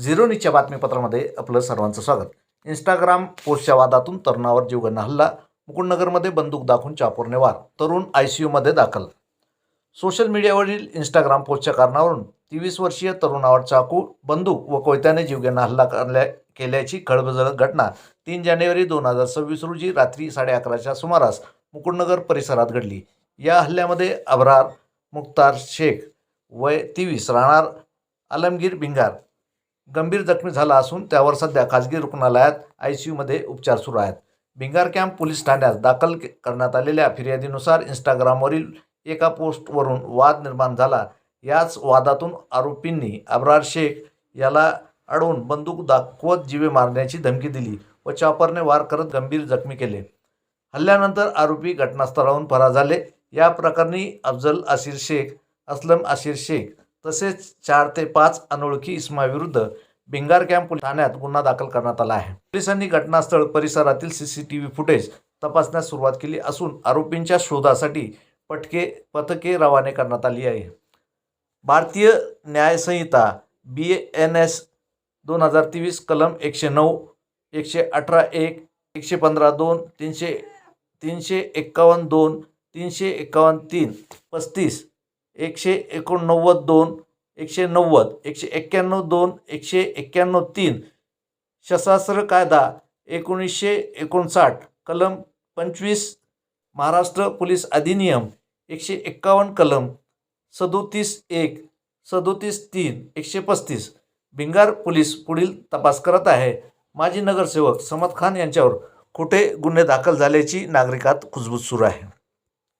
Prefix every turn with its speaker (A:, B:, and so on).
A: झिरोनीच्या बातमीपत्रामध्ये आपलं सर्वांचं स्वागत. इंस्टाग्राम पोस्टच्या वादातून तरुणावर जीवघेणा हल्ला मुकुंडनगरमध्ये बंदूक दाखवून चापोरने वार तरुण आय सी यूमध्ये दाखल. सोशल मीडियावरील इंस्टाग्राम पोस्टच्या कारणावरून तेवीस वर्षीय तरुणावर चाकू बंदूक व कोयत्याने जीवघेणा हल्ला करल्या केल्याची खळबळजनक घटना तीन जानेवारी दोन हजार सव्वीस रोजी रात्री साडे अकराच्या सुमारास मुकुंडनगर परिसरात घडली. या हल्ल्यामध्ये अब्रार मुख्तार शेख वय तेवीस राहणार आलमगीर भिंगार गंभीर जखमी झाला असून त्यावर सध्या खाजगी रुग्णालयात आय सी यूमध्ये उपचार सुरू आहेत. भिंगार कॅम्प पोलीस ठाण्यात दाखल करण्यात आलेल्या फिर्यादीनुसार इंस्टाग्रामवरील एका पोस्टवरून वाद निर्माण झाला. याच वादातून आरोपींनी अब्रार शेख याला अडवून बंदूक दाखवत जीवे मारण्याची धमकी दिली व चॉपरने वार करत गंभीर जखमी केले. हल्ल्यानंतर आरोपी घटनास्थळाहून फरार झाले. या प्रकरणी अफजल आशिर शेख असलम आशिर शेख तसेच चार ते पाच अनोळखी इसमाविरुद्ध भिंगार कॅम्प ठाण्यात गुन्हा दाखल करण्यात आला आहे. पोलिसांनी घटनास्थळ परिसरातील C C T V footage तपासण्यास सुरुवात केली असून आरोपींच्या शोधासाठी पटके पथके रवाने करण्यात आली आहे. भारतीय न्यायसंहिता बी एन एस दोन हजार तेवीस कलम एकशे नऊ एकशे अठरा एक एकशे पंधरा दोन तीनशे तीनशे एक्कावन्न दोन तीनशे एक्कावन्न तीन पस्तीस एकशे एकोणनव्वद दोन एकशे नव्वद एकशे एक्क्याण्णव दोन एकशे एक्क्याण्णव तीन. सशस्त्र कायदा एकोणीसशे एकोणसाठ कलम पंचवीस महाराष्ट्र पोलीस अधिनियम एकशे एक्कावन्न कलम सदोतीस एक सदोतीस तीन एकशे पस्तीस. भिंगार पोलीस पुढील तपास करत आहे. माजी नगरसेवक समद खान यांच्यावर खोटे गुन्हे दाखल झाल्याची नागरिकात कुजबूज सुरू आहे.